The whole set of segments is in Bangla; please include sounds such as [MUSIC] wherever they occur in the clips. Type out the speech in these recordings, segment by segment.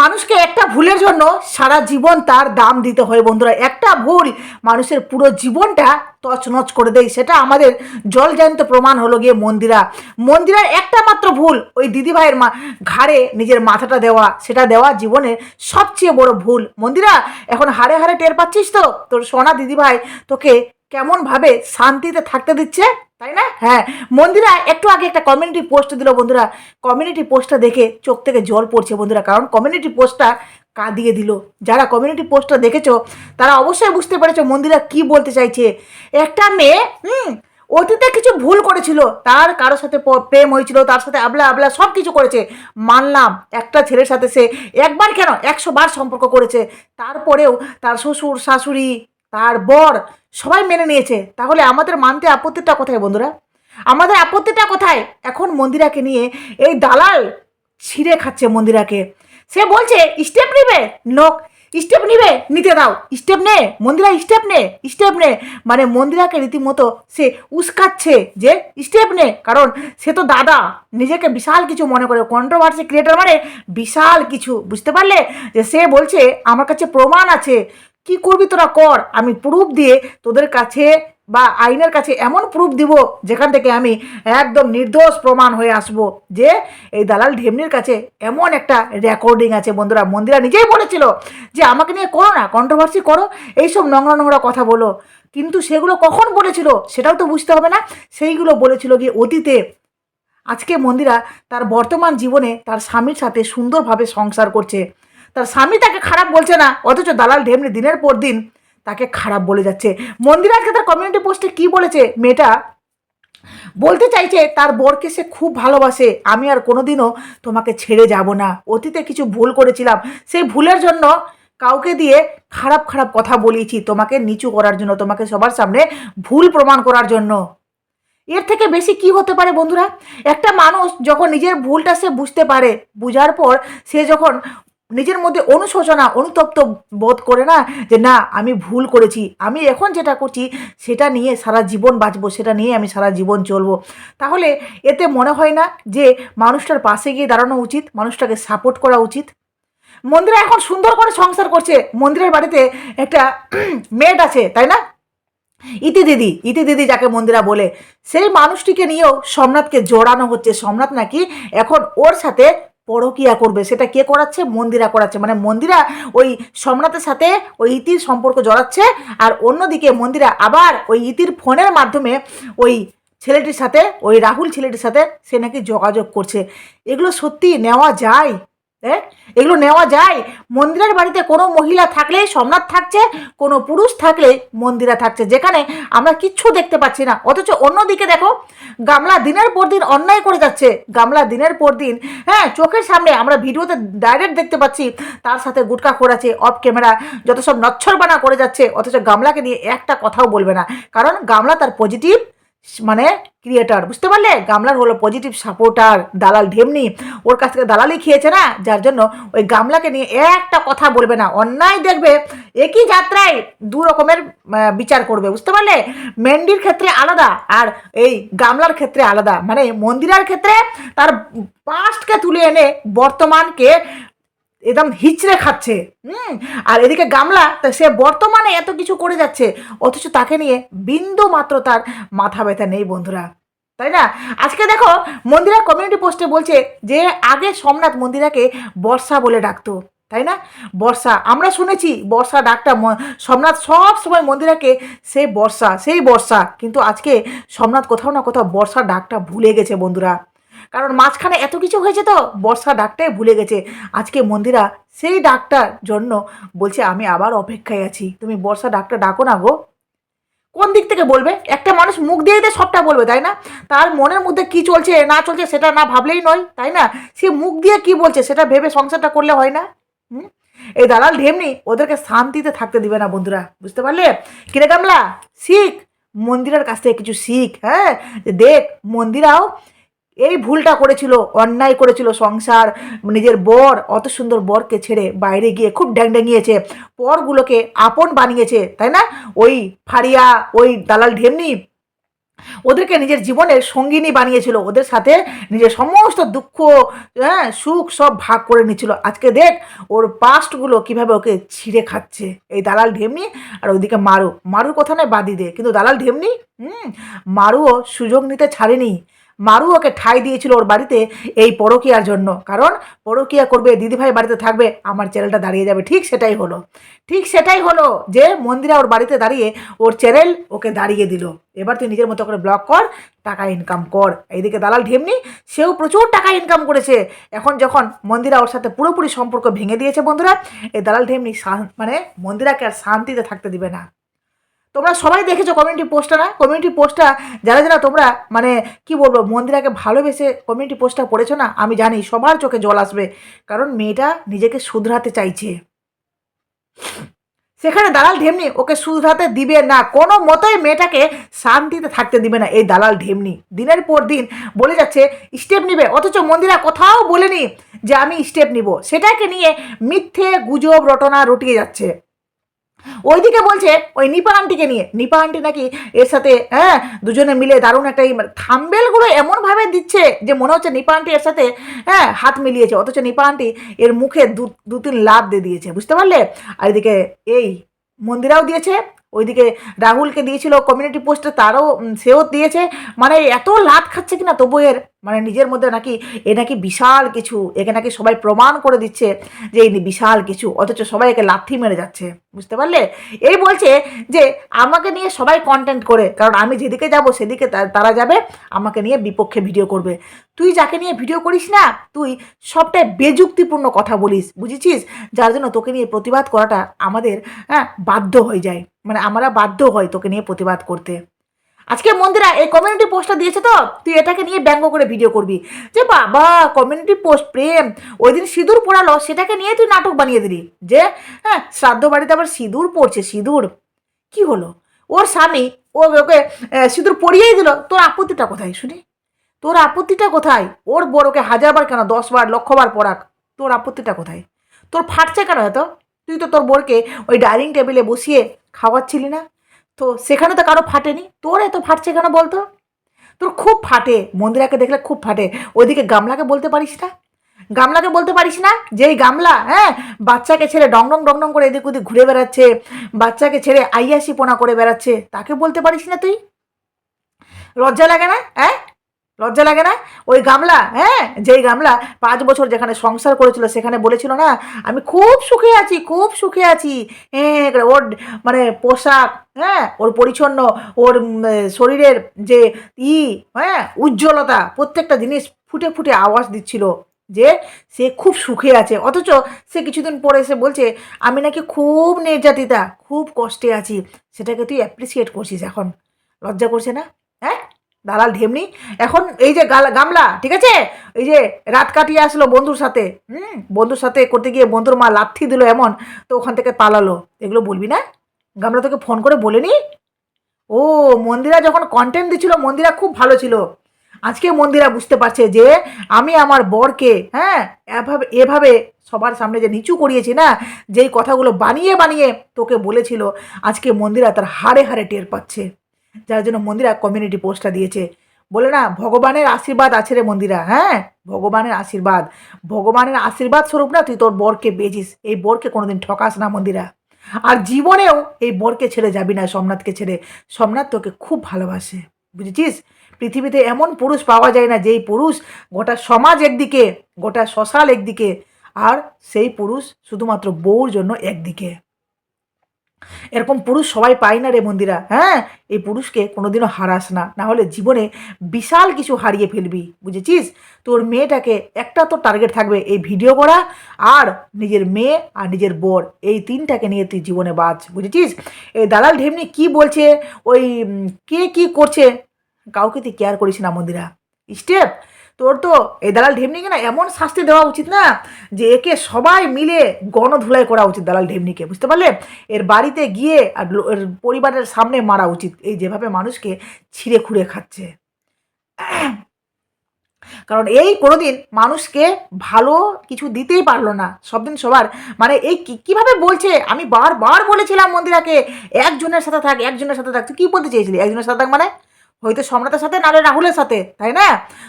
মানুষকে একটা ভুলের জন্য সারা জীবন তার দাম দিতে হয় বন্ধুরা। একটা ভুল মানুষের পুরো জীবনটা তছনছ করে দেয়, সেটা আমাদের জলজান্ত প্রমাণ হলো গিয়ে মন্দিরা। মন্দিরার একটা মাত্র ভুল, ওই দিদিভাইয়ের মা ঘাড়ে নিজের মাথাটা দেওয়া, সেটা দেওয়া জীবনের সবচেয়ে বড় ভুল। মন্দিরা, এখন হাড়ে হাড়ে টের পাচ্ছিস তো? তোর সোনা দিদিভাই তোকে কেমনভাবে শান্তিতে থাকতে দিচ্ছে? তাই না? হ্যাঁ মন্দিরা একটু আগে একটা কমিউনিটি পোস্ট দিল বন্ধুরা। কমিউনিটি পোস্টটা দেখে চোখ থেকে জল পড়ছে বন্ধুরা, কারণ কমিউনিটি পোস্টটা কাঁদিয়ে দিল? যারা কমিউনিটি পোস্টটা দেখেছ, তারা অবশ্যই বুঝতে পেরেছ মন্দিরা কি বলতে চাইছে। একটা মেয়ে, হুম, অতীতে কিছু ভুল করেছিল, তার কারোর সাথে প্রেম হয়েছিল, তার সাথে আবলা আবলা সব কিছু করেছে। মানলাম, একটা ছেলের সাথে সে একবার কেন একশো বার সম্পর্ক করেছে। তারপরেও তার শ্বশুর, শাশুড়ি তার বর সবাই মেনে নিয়েছে। তাহলে আমাদের মানতে আপত্তিটা কোথায় বন্ধুরা? আমাদের আপত্তিটা কোথায়? এখন মন্দিরাকে নিয়ে এই দালাল ছিঁড়ে খাচ্ছে মন্দিরাকে। সে বলছে স্টেপ নিবে? নোক স্টেপ নিবে, নিতে দাও। স্টেপ নে, মন্দিরা স্টেপ নে স্টেপ নে। মানে মন্দিরাকে রীতিমতো সে উস্কাচ্ছে যে স্টেপ নে। কারণ সে তো দাদা, নিজেকে বিশাল কিছু মনে করে কন্ট্রোভার্সি ক্রিয়েটার মানে বিশাল কিছু। বুঝতে পারলে? যে সে বলছে, আমার কাছে প্রমাণ আছে। কি করবি তোরা কর? আমি প্রুফ দিয়ে তোদের কাছে বা আইনের কাছে এমন প্রুফ দিব যেখান থেকে আমি একদম নির্দোষ প্রমাণ হয়ে আসব যে এই দালাল ঢেমনির কাছে এমন একটা রেকর্ডিং আছে। বন্ধুরা, মন্দিরা নিজেই বলেছিল যে আমাকে নিয়ে করো না কন্ট্রোভার্সি করো, এইসব নোংরা নোংরা কথা বলো। কিন্তু সেগুলো কখন বলেছিল সেটাও তো বুঝতে হবে না। সেইগুলো বলেছিল গিয়ে অতীতে। আজকে মন্দিরা তার বর্তমান জীবনে তার স্বামীর সাথে সুন্দরভাবে সংসার করছে। তার স্বামী তাকে খারাপ বলছে না, অথচ দালাল ঢেমনি দিনের পর দিন তাকে খারাপ বলে যাচ্ছে। মন্দির আজকে তার কমিউনিটি পোস্টে কি বলেছে? মেয়েটা বলতে চাইছে, তার বরকে সে খুব ভালোবাসে, আমি আর কোনোদিনও তোমাকে ছেড়ে যাব না। অতীতে কিছু ভুল করেছিলাম, সেই ভুলের জন্য কাউকে দিয়ে খারাপ খারাপ কথা বলিয়েছি, তোমাকে নিচু করার জন্য, তোমাকে সবার সামনে ভুল প্রমাণ করার জন্য। এর থেকে বেশি কি হতে পারে বন্ধুরা? একটা মানুষ যখন নিজের ভুলটা সে বুঝতে পারে, বুঝার পর সে যখন নিজের মধ্যে অনুশোচনা, অনুতপ্ত বোধ করে না যে, না, আমি ভুল করেছি। আমি এখন যেটা করছি, সেটা নিয়ে সারা জীবন বাঁচবো, সেটা নিয়ে আমি সারা জীবন চলবো। তাহলে এতে মনে হয় না যে, মানুষটার পাশে গিয়ে দাঁড়ানো উচিত, মানুষটাকে সাপোর্ট করা উচিত। মন্দিরা এখন সুন্দর করে সংসার করছে। মন্দিরের বাড়িতে একটা [CLEARS THROAT] মেড আছে, তাই না? ইতি দিদি ইতি দিদি যাকে মন্দিরা বলে, সেই মানুষটিকে নিয়েও সোমনাথকে জোড়ানো হচ্ছে। সোমনাথ নাকি এখন ওর সাথে পরকিয়া করবে, সেটা কে করাচ্ছে? মন্দিরা করাচ্ছে। মানে মন্দিরা ওই সম্রাটের সাথে ওই ইতির সম্পর্ক জড়াচ্ছে আর অন্যদিকে মন্দিরা আবার ওই ইতির ফোনের মাধ্যমে ওই ছেলেটির সাথে, ওই রাহুল ছেলেটির সাথে সে নাকি যোগাযোগ করছে। এগুলো সত্যি নেওয়া যায়? হ্যাঁ এগুলো নেওয়া যায়। মন্দিরের বাড়িতে কোনো মহিলা থাকলেই সোমনাথ থাকছে, কোনো পুরুষ থাকলে মন্দিরা থাকছে। যেখানে আমরা কিচ্ছু দেখতে পাচ্ছি না। অথচ অন্যদিকে দেখো, গামলা দিনের পর দিন অন্যায় করে যাচ্ছে। গামলা দিনের পর দিন হ্যাঁ চোখের সামনে আমরা ভিডিওতে ডাইরেক্ট দেখতে পাচ্ছি, তার সাথে গুটকা খোড়াচ্ছে অফ ক্যামেরা যত সব নচ্ছরবানা করে যাচ্ছে। অথচ গামলাকে নিয়ে একটা কথাও বলবে না। কারণ গামলা তার পজিটিভ মানে ক্রিয়েটার বুঝতে পারলে? গামলার হলো পজিটিভ সাপোর্টার দালাল ঢেমনি। ওর কাছ থেকে দালালি খেয়েছে না? যার জন্য ওই গামলাকে নিয়ে একটা কথা বলবে না। অন্যায় দেখবে, একই যাত্রায় দু রকমের বিচার করবে, বুঝতে পারলে? মেন্ডির ক্ষেত্রে আলাদা আর এই গামলার ক্ষেত্রে আলাদা। মানে মন্দিরার ক্ষেত্রে তার পাস্টকে তুলে এনে বর্তমানকে একদম হিচড়ে খাচ্ছে। হুম, আর এদিকে গামলা, তা সে বর্তমানে এত কিছু করে যাচ্ছে, অথচ তাকে নিয়ে বিন্দু মাত্র তার মাথা ব্যথা নেই বন্ধুরা। তাই না? আজকে দেখো, মন্দিরা কমিউনিটি পোস্টে বলছে যে, আগে সোমনাথ মন্দিরাকে বর্ষা বলে ডাকতো, তাই না? বর্ষা, আমরা শুনেছি বর্ষা ডাকটা সোমনাথ সব সময় মন্দিরাকে সেই বর্ষা সেই বর্ষা, কিন্তু আজকে সোমনাথ কোথাও না কোথাও বর্ষা ডাকটা ভুলে গেছে বন্ধুরা। কারণ মাঝখানে এত কিছু হয়েছে তো, বর্ষা ডাকটাই ভুলে গেছে। আজকে মন্দিরা সেই ডাকটার জন্য বলছে, আমি আবার অপেক্ষায় আছি। তুমি বর্ষা ডাকটা ডাকো না গো। কোন দিক থেকে বলবে? একটা মানুষ মুখ দিয়ে দিয়ে সবটা বলবে, তাই না? তার মনের মধ্যে কি চলছে, না চলছে, সেটা না ভাবলেই নয়, তাই না? সে মুখ দিয়ে কি বলছে, সেটা ভেবে সংসারটা করলে হয় না। হুম? এই দালাল ঢেমনি ওদেরকে শান্তিতে থাকতে দিবে না, বন্ধুরা। বুঝতে পারলে? কিরে গামলা, শিখ। মন্দিরের কাছ থেকে কিছু শিখ হ্যাঁ? দেখ, মন্দিরাও এই ভুলটা করেছিল, অন্যায় করেছিল সংসার, নিজের বর, অত সুন্দর বরকে ছেড়ে বাইরে গিয়ে খুব ড্যাং ড্যাঙিয়েছে। পরগুলোকে আপন বানিয়েছে, তাই না? ওই ফারিয়া ওই দালাল ঢেমনি, ওদেরকে নিজের জীবনের সঙ্গিনী বানিয়েছিল। ওদের সাথে নিজের সমস্ত দুঃখ হ্যাঁ সুখ সব ভাগ করে নিচ্ছিল। আজকে দেখ, ওর পাস্টগুলো কীভাবে ওকে ছিঁড়ে খাচ্ছে। এই দালাল ঢেমনি আর ওইদিকে মারু। মারুর কথা নয় বাদি দে। কিন্তু দালাল ঢেমনি, হুম, মারুও সুযোগ নিতে ছাড়েনি। মারু ওকে ঠাই দিয়েছিল ওর বাড়িতে এই পরকিয়ার জন্য। কারণ পরকিয়া করবে, দিদিভাই বাড়িতে থাকবে, আমার চ্যানেলটা দাঁড়িয়ে যাবে। ঠিক সেটাই হলো। ঠিক সেটাই হলো যে মন্দিরা ওর বাড়িতে দাঁড়িয়ে ওর চ্যানেল ওকে দাঁড়িয়ে দিল। এবার তুই নিজের মতো করে ব্লগ কর, টাকা ইনকাম কর। এইদিকে দালাল ঢেমনি, সেও প্রচুর টাকা ইনকাম করেছে। এখন যখন মন্দিরা ওর সাথে পুরোপুরি সম্পর্ক ভেঙে দিয়েছে বন্ধুরা, এই দালাল ঢেমনি মানে মন্দিরাকে আর শান্তিতে থাকতে দিবে না। তোমরা সবাই দেখেছ কমিউনিটি পোস্টটা না? কমিউনিটি পোস্টটা যারা যারা তোমরা মানে কি বলব, মন্দিরাকে ভালোবেসে কমিউনিটি পোস্টটা পড়েছো না? আমি জানি সবার চোখে জল আসবে। কারণ মেয়েটা নিজেকে শুধরাতে চাইছে। সেখানে দালাল ঢেমনি ওকে শুধরাতে দিবে না। কোনো মতোই মেয়েটাকে শান্তিতে থাকতে দিবে না এই দালাল ঢেমনি। দিনের পর দিন বলে যাচ্ছে, স্টেপ নিবে। অথচ মন্দিরা কোথাও বলেনি যে আমি স্টেপ নিব। সেটাকে নিয়ে মিথ্যে গুজব রটনা রটিয়ে যাচ্ছে। ওইদিকে বলছে, ওই নিপা আন্টিকে নিয়ে। নিপা আন্টি নাকি এর সাথে হ্যাঁ দুজনে মিলে দারুণ একটা থাম্বেলগুলো এমনভাবে দিচ্ছে যে মনে হচ্ছে নিপা আন্টি এর সাথে হ্যাঁ হাত মিলিয়েছে। অথচ নিপা আন্টি এর মুখে দু দু, তিন লাভ দিয়ে দিয়েছে, বুঝতে পারলে? আর এদিকে এই মন্দিরাও দিয়েছে ওইদিকে রাহুলকে দিয়েছিল কমিউনিটি পোস্টে তারও সেও দিয়েছে। মানে এত লাভ খাচ্ছে কিনা তবু এর মানে নিজের মধ্যে নাকি, এ নাকি বিশাল কিছু, একে নাকি সবাই প্রমাণ করে দিচ্ছে যে এই বিশাল কিছু, অথচ সবাই একে লাথি মেরে যাচ্ছে, বুঝতে পারলে? এই বলছে যে আমাকে নিয়ে সবাই কন্টেন্ট করে, কারণ আমি যেদিকে যাব সেদিকে তারা যাবে, আমাকে নিয়ে বিপক্ষে ভিডিও করবে। তুই যাকে নিয়ে ভিডিও করিস না, তুই সবটাই বেযুক্তিপূর্ণ কথা বলিস, বুঝেছিস? যার জন্য তোকে নিয়ে প্রতিবাদ করাটা আমাদের হ্যাঁ বাধ্য হয়ে যায়। মানে আমরা বাধ্য হই তোকে নিয়ে প্রতিবাদ করতে। আজকে মন্দিরা, এই কমিউনিটি পোস্টটা দিয়েছে তো? তুই এটাকে নিয়ে ব্যঙ্গ করে ভিডিও করবি। যে বাবা কমিউনিটি পোস্ট প্রেম। ওই দিন সিঁদুর পড়ালো, সেটাকে নিয়ে তুই নাটক বানিয়ে দিলি। যে হ্যাঁ শ্রাদ্ধ বাড়িতে আবার সিঁদুর পড়ছে, সিঁদুর। কি হলো? ওর স্বামী, ও ওকে সিঁদুর পরিয়েই দিল। তোর আপত্তিটা কোথায় শুনি? তোর আপত্তিটা কোথায়? ওর বড় ওকে হাজারবার কেন, দশবার, লক্ষবার পড়াক তোর আপত্তিটা কোথায়? তোর ফাটছে কেন এত? তুই তো তোর বোরকে ওই ডাইনিং টেবিলে বসিয়ে খাওয়াচ্ছিলি না? তো সেখানে তো কারও ফাটেনি। তোর এত ফাটছে কেন বলতো? তোর খুব ফাটে। মন্দিরাকে দেখলে খুব ফাটে। ওইদিকে গামলাকে বলতে পারিস না? গামলাকে বলতে পারিস না? যে এই গামলা হ্যাঁ? বাচ্চাকে ছেড়ে ডং ডং ডং ডং করে এদিক ওদিক ঘুরে বেড়াচ্ছে, বাচ্চাকে ছেড়ে আইয়াসি পোনা করে বেড়াচ্ছে, তাকে বলতে পারিস না তুই? লজ্জা লাগে না? হ্যাঁ? লজ্জা লাগে না? ওই গামলা হ্যাঁ? যেই গামলা পাঁচ বছর যেখানে সংসার করেছিল, সেখানে বলেছিল না, আমি খুব সুখে আছি, খুব সুখে আছি। হ্যাঁ ওর মানে পোশাক হ্যাঁ? ওর পরিচ্ছন্ন, ওর শরীরের যে ই হ্যাঁ? উজ্জ্বলতা, প্রত্যেকটা জিনিস ফুটে ফুটে আওয়াজ দিচ্ছিল যে সে খুব সুখে আছে। অথচ সে কিছুদিন পরে এসে বলছে, আমি নাকি খুব নির্যাতিতা, খুব কষ্টে আছি। সেটাকে তুই অ্যাপ্রিসিয়েট করছিস এখন। লজ্জা করছে না? হ্যাঁ? দালাল ঢেমনি। এখন এই যে গামলা, ঠিক আছে? এই যে রাত কাটিয়ে আসলো বন্ধুর সাথে, হুম? বন্ধুর সাথে করতে গিয়ে বন্ধুর মা লাথি দিল এমন, তো ওখান থেকে পালালো। এগুলো বলবি না? গামলা তোকে ফোন করে বলেনি ও, মন্দিরা যখন কন্টেন্ট দিচ্ছিল, মন্দিরা খুব ভালো ছিল। আজকে মন্দিরা বুঝতে পারছে যে আমি আমার বরকে হ্যাঁ এভাবে এভাবে সবার সামনে যে নিচু করিয়েছি না, যেই কথাগুলো বানিয়ে বানিয়ে তোকে বলেছিল, আজকে মন্দিরা তার হাড়ে হাড়ে টের পাচ্ছে। যার জন্য মন্দিরা কমিউনিটি পোস্টটা দিয়েছে। বলে না, ভগবানের আশীর্বাদ আছে রে মন্দিরা হ্যাঁ? ভগবানের আশীর্বাদ। ভগবানের আশীর্বাদ স্বরূপ না তুই তোর বরকে বেজিস এই বরকে কোনোদিন ঠকাস না মন্দিরা। আর জীবনেও এই বরকে ছেড়ে যাবি না, সোমনাথকে ছেড়ে। সোমনাথ তোকে খুব ভালোবাসে, বুঝেছিস? পৃথিবীতে এমন পুরুষ পাওয়া যায় না, যেই পুরুষ গোটা সমাজ একদিকে, গোটা শ্মশাল একদিকে, আর সেই পুরুষ শুধুমাত্র বউর জন্য একদিকে। এরকম পুরুষ সবাই পায় না রে মন্দিরা হ্যাঁ? এই পুরুষকে কোনোদিনও হারাস না না হলে জীবনে বিশাল কিছু হারিয়ে ফেলবি, বুঝেছিস? তোর মেয়েটাকে একটা তো টার্গেট থাকবে, এই ভিডিও করা আর নিজের মেয়ে আর নিজের বর, এই তিনটাকে নিয়ে তুই জীবনে বাঁচ, বুঝেছিস? এই দালাল ঢেমনি কি বলছে? ওই কে কি করছে? কাউকে তুই কেয়ার করিস না মন্দিরা, স্টেপ! তোর তো এই দালাল ঢেমনিকে না এমন শাস্তি দেওয়া উচিত না যে একে সবাই মিলে গণধুলাই করা উচিত দালাল ঢেমনিকে, বুঝতে পারলে? এর বাড়িতে গিয়ে আর এর পরিবারের সামনে মারা উচিত, এই যেভাবে মানুষকে ছিঁড়ে খুঁড়ে খাচ্ছে। কারণ এই কোনোদিন মানুষকে ভালো কিছু দিতেই পারল না সব দিন সবার। মানে এই কীভাবে বলছে? আমি বারবার বলেছিলাম মন্দিরাকে, একজনের সাথে থাক, একজনের সাথে থাক। তুই কী বলতে চেয়েছিলি? একজনের সাথে থাক মানে? হয়তো সম্রাটের সাথে, নাহলে রাহুলের সাথে, তাই না?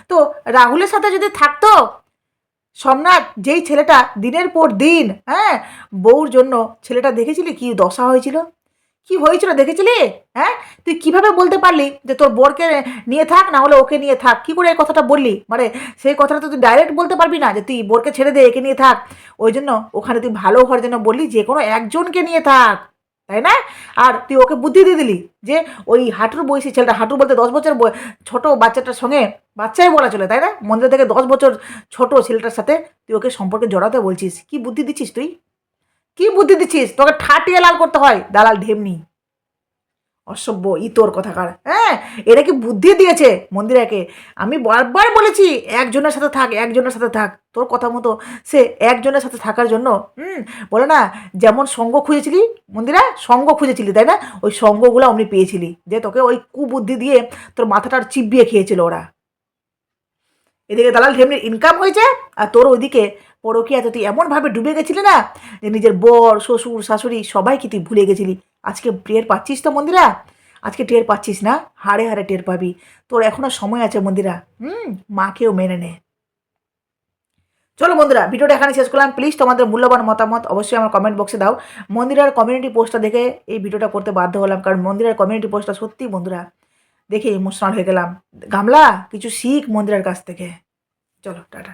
তো রাহুলের সাথে যদি থাকতো সোমনাথ যেই ছেলেটা দিনের পর দিন হ্যাঁ বউর জন্য ছেলেটা দেখেছিলি? কি দশা হয়েছিল? কি হয়েছিল দেখেছিলি? হ্যাঁ তুই কীভাবে বলতে পারলি যে তোর বোরকে নিয়ে থাক, না হলে ওকে নিয়ে থাক? কি করে এই কথাটা বললি? মানে সেই কথাটা তো তুই ডাইরেক্ট বলতে পারবি না যে তুই বোরকে ছেড়ে দে, একে নিয়ে থাক। ওই জন্য ওখানে তুই ভালো হওয়ার জন্য বললি, যে কোনো একজনকে নিয়ে থাক। তাই না? আর তুই ওকে বুদ্ধি দিয়ে দিলি যে ওই হাঁটুর বয়সী ছেলেটা, হাঁটু বলতে দশ বছর ছোট বাচ্চাটার সঙ্গে বাচ্চাই বলা চলে, তাই না? মন্দির থেকে দশ বছর ছোট ছেলেটার সাথে তুই ওকে সম্পর্কে জড়াতে বলছিস। কি বুদ্ধি দিচ্ছিস তুই? কি বুদ্ধি দিচ্ছিস? তোকে ঠাটিয়ে লাল করতে হয়। দালাল ঢেমনি। অসভ্য ই তোর কথাকার। হ্যাঁ এটা কি বুদ্ধি দিয়েছে? মন্দিরাকে। আমি বারবার বলেছি, একজনের সাথে থাক, একজনের সাথে থাক। তোর কথা মতো সে একজনের সাথে থাকার জন্য, হুম, বলে না, যেমন সঙ্গ খুঁজেছিলি, মন্দিরা, সঙ্গ খুঁজেছিলি, তাই না? ওই সঙ্গগুলো অমনি পেয়েছিলি, যে তোকে ওই কুবুদ্ধি দিয়ে তোর মাথাটার চিবিয়ে খেয়েছিল ওরা। এদিকে দালাল ঢেমনির ইনকাম হয়েছে, আর তোর ওইদিকে পরকিয়াতে তুই এমনভাবে ডুবে গেছিলি না, যে নিজের বর, শ্বশুর, শাশুড়ি সবাইকে তুই ভুলে গেছিলি। আজকে টের পাচ্ছিস তো মন্দিরা? আজকে টের পাচ্ছিস না? হাড়ে হাড়ে টের পাবি। তোর এখনও সময় আছে মন্দিরা। হুম, মাকেও মেনে নে। চলো বন্ধুরা ভিডিওটা এখানে শেষ করলাম। প্লিজ তোমাদের মূল্যবান মতামত অবশ্যই আমার কমেন্ট বক্সে দাও। মন্দিরার কমিউনিটি পোস্টটা দেখে এই ভিডিওটা করতে বাধ্য হলাম, কারণ মন্দিরার কমিউনিটি পোস্টটা সত্যি বন্ধুরা দেখে ইমোশনাল হয়ে গেলাম। গামলা, কিছু শিখ মন্দিরের কাছ থেকে। চলো, টাটা।